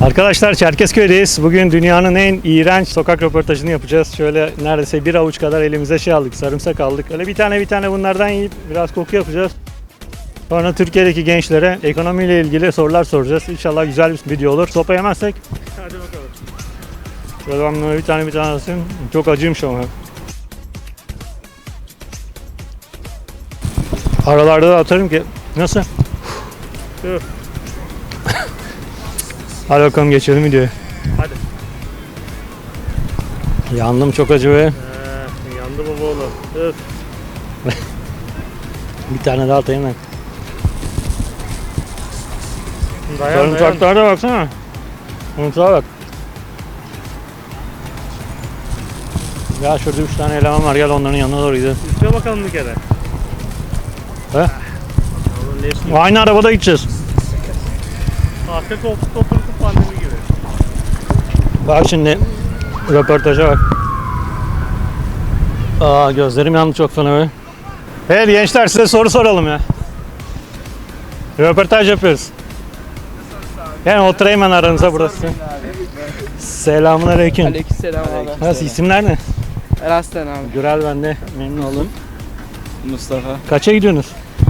Arkadaşlar Çerkezköy'deyiz. Bugün dünyanın en iğrenç sokak röportajını yapacağız. Şöyle neredeyse bir avuç kadar elimize şey aldık, sarımsak aldık. Öyle bir tane bir tane bunlardan yiyip biraz koku yapacağız. Sonra Türkiye'deki gençlere ekonomiyle ilgili sorular soracağız. İnşallah güzel bir video olur. Sopa yemezsek. Hadi bakalım. Şöyle ben bunları bir tane bir tane atayım. Çok acıymış ama. Aralarda da atarım ki. Nasıl? Hadi bakalım geçelim videoya. Hadi. Yandım çok acı ve Ee, yandı baba oğlum. Öf. bir tane daha atayım ben. Dayan. Sarımsaklara baksana. Sarımsağa bak. Ya şurada üç tane eleman var gel onların yanına doğru gidelim. Üstüne bakalım bir kere. He? Aynı arabada gideceğiz. Arka koltukta oturduk pandemi gibi. Bak şimdi röportaja bak. Aa gözlerim yandı çok fena be. Evet gençler size soru soralım ya. Röportaj yapıyoruz. Yani oturayım ben aranıza burası. Selamun aleyküm. Aleykümselam abi. Nasıl isimler ne? Eraslan abi. Gürel ben de memnun oldum. Mustafa. Kaça gidiyorsunuz?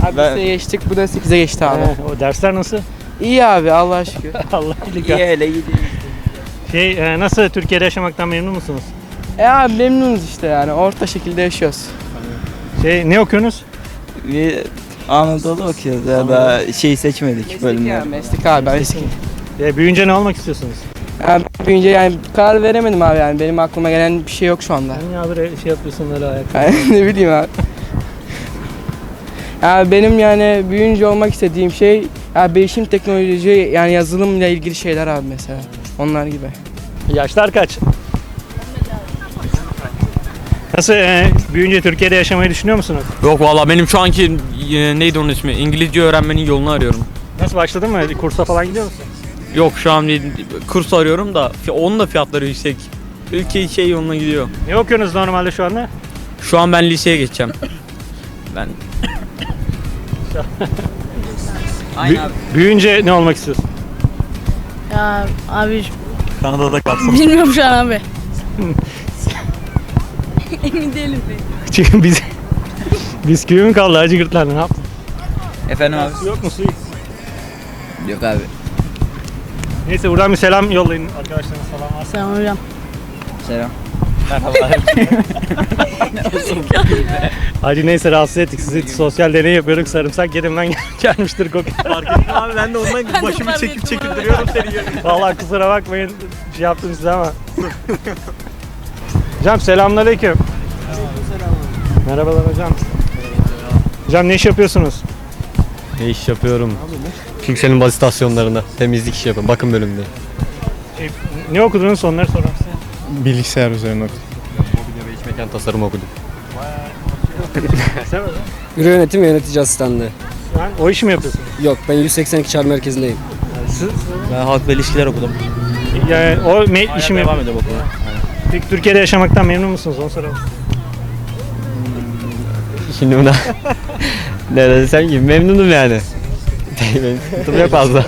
Abi Ben- geçtik bu da 8'e geçti abi. He, o dersler nasıl? İyi abi Allah'a şükür. Allah iyilik İyi öyle gidiyor. Şey e, nasıl Türkiye'de yaşamaktan memnun musunuz? e abi memnunuz işte yani orta şekilde yaşıyoruz. Şey ne okuyorsunuz? Bir Anadolu okuyoruz ya da şey seçmedik Meslek bölümleri. ya meslek abi meslek. E, büyüyünce ne olmak istiyorsunuz? Yani büyüyünce yani karar veremedim abi yani benim aklıma gelen bir şey yok şu anda. Sen ya böyle şey yapıyorsun böyle ayak. Yani ne bileyim abi. Yani benim yani büyüyünce olmak istediğim şey ya bilişim teknoloji yani yazılımla ilgili şeyler abi mesela. Onlar gibi. Yaşlar kaç? Nasıl e, büyüyünce Türkiye'de yaşamayı düşünüyor musunuz? Yok valla benim şu anki e, neydi onun ismi? İngilizce öğrenmenin yolunu arıyorum. Nasıl başladın mı? Kursa falan gidiyor musun? Yok şu an bir kurs arıyorum da fi- onun da fiyatları yüksek. Ülke şey yoluna gidiyor. Ne okuyorsunuz normalde şu anda? Şu an ben liseye geçeceğim. Ben Bü- büyüyünce ne olmak istiyorsun? Ya abi Kanada'da kalsın. bilmiyorum şu an abi. Emin değilim pek. Çünkü biz bisküvi mi kaldı acı gırtlar ne yaptın? Efendim abi? Su yok mu su? Yok abi. Neyse buradan bir selam yollayın arkadaşlarına selam varsa. Selam hocam. Selam. Hadi neyse rahatsız ettik sizi sosyal deney yapıyorduk sarımsak yerimden gel- gelmiştir koku. fark ettim abi ben de ondan başımı çekip çekip duruyorum seni. Vallahi kusura bakmayın bir şey yaptım size ama. hocam selamünaleyküm. Merhabalar hocam. Hocam ne iş yapıyorsunuz? Ne iş yapıyorum? Türkcell'in baz istasyonlarında temizlik işi yapıyorum. Bakım bölümünde. Şey, ne okudunuz onları sorarım size. Bilgisayar üzerine okudum. Mobilya ve iç mekan tasarımı okudum. Büro yönetim ve yönetici asistanlığı. Sen o işi mi yapıyorsunuz? Yok ben 182 çağrı merkezindeyim. Siz, Ben halk ve ilişkiler okudum. yani o me- işi mi devam ediyorum okula. Peki Türkiye'de yaşamaktan memnun musunuz? Onu soralım. Şimdi buna ne desem ki memnunum yani. Benim sıkıntım yok fazla.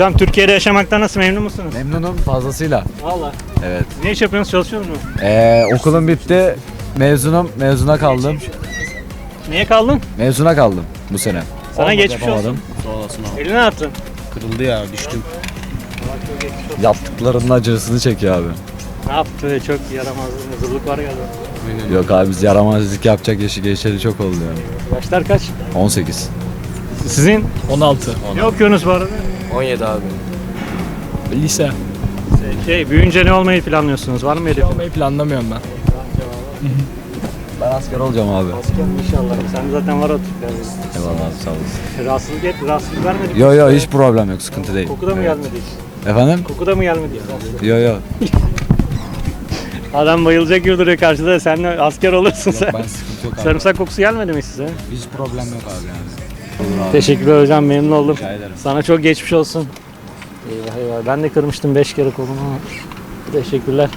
Hocam Türkiye'de yaşamaktan nasıl memnun musunuz? Memnunum fazlasıyla. Valla. Evet. Ne iş yapıyorsunuz? Çalışıyor musunuz? Ee, okulum bitti. Mezunum. Mezuna kaldım. Niye kaldın? Mezuna kaldım bu sene. Sana Olmadı, geçmiş yapamadım. olsun. Eline ne attın? Kırıldı ya düştüm. Yaptıklarının acısını çekiyor abi. Ne yaptı? Çok yaramazlık, mızırlık var galiba. Yok abi biz yaramazlık yapacak yaşı geçeli çok oldu yani. Yaşlar kaç? 18. Sizin? 16. Ne okuyorsunuz bu arada? 17 abi. Lise. Şey, büyüyünce ne olmayı planlıyorsunuz? Var mı hedefiniz? Olmayı planlamıyorum ben. Ben asker olacağım abi. İnşallah. Sen zaten var o tiplerde. Eyvallah abi sağ olasın. Rahatsızlık et, rahatsızlık vermedik. Yo yo hiç problem yok sıkıntı değil. Koku da mı gelmedi hiç? Efendim? Koku da mı gelmedi hiç? Yo yo. Adam bayılacak gibi duruyor karşıda. Sen de asker olursun sen. Ben sıkıntı yok abi. Sarımsak kokusu gelmedi mi size? Hiç problem yok abi yani. Teşekkürler hocam memnun oldum. Rica ederim. Sana çok geçmiş olsun. Eyvah eyvah ben de kırmıştım 5 kere kolumu. Teşekkürler.